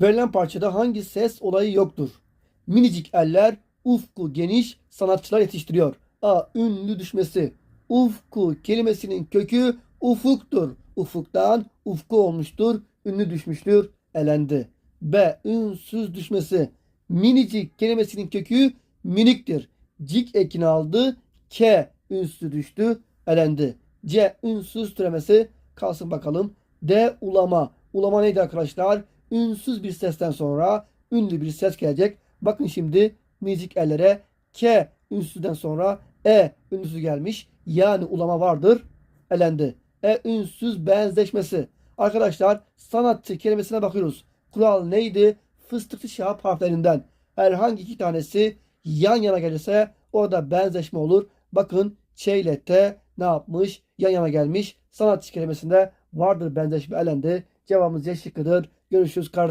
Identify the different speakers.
Speaker 1: Verilen parçada hangi ses olayı yoktur? Minicik eller ufku geniş sanatçılar yetiştiriyor. A. Ünlü düşmesi. Ufku kelimesinin kökü ufuktur. Ufuktan ufku olmuştur. Ünlü düşmüştür. Elendi. B. Ünsüz düşmesi. Minicik kelimesinin kökü miniktir. Cik ekini aldı. K. Ünsü düştü. Elendi. C. Ünsüz türemesi. Kalsın bakalım. D. Ulama. Ulama neydi arkadaşlar? Ünsüz bir sesten sonra ünlü bir ses gelecek. Bakın şimdi minicik ellere K ünsüzden sonra E ünsüzü gelmiş. Yani ulama vardır. Elendi. E ünsüz benzeşmesi. Arkadaşlar sanatçı kelimesine bakıyoruz. Kural neydi? Fıstıklı şahap harflerinden. Herhangi iki tanesi yan yana gelirse orada benzeşme olur. Bakın Ç ile T ne yapmış? Yan yana gelmiş. Sanatçı kelimesinde vardır benzeşme elendi. Cevabımız Y şıkkıdır. Görüşürüz kardeşim.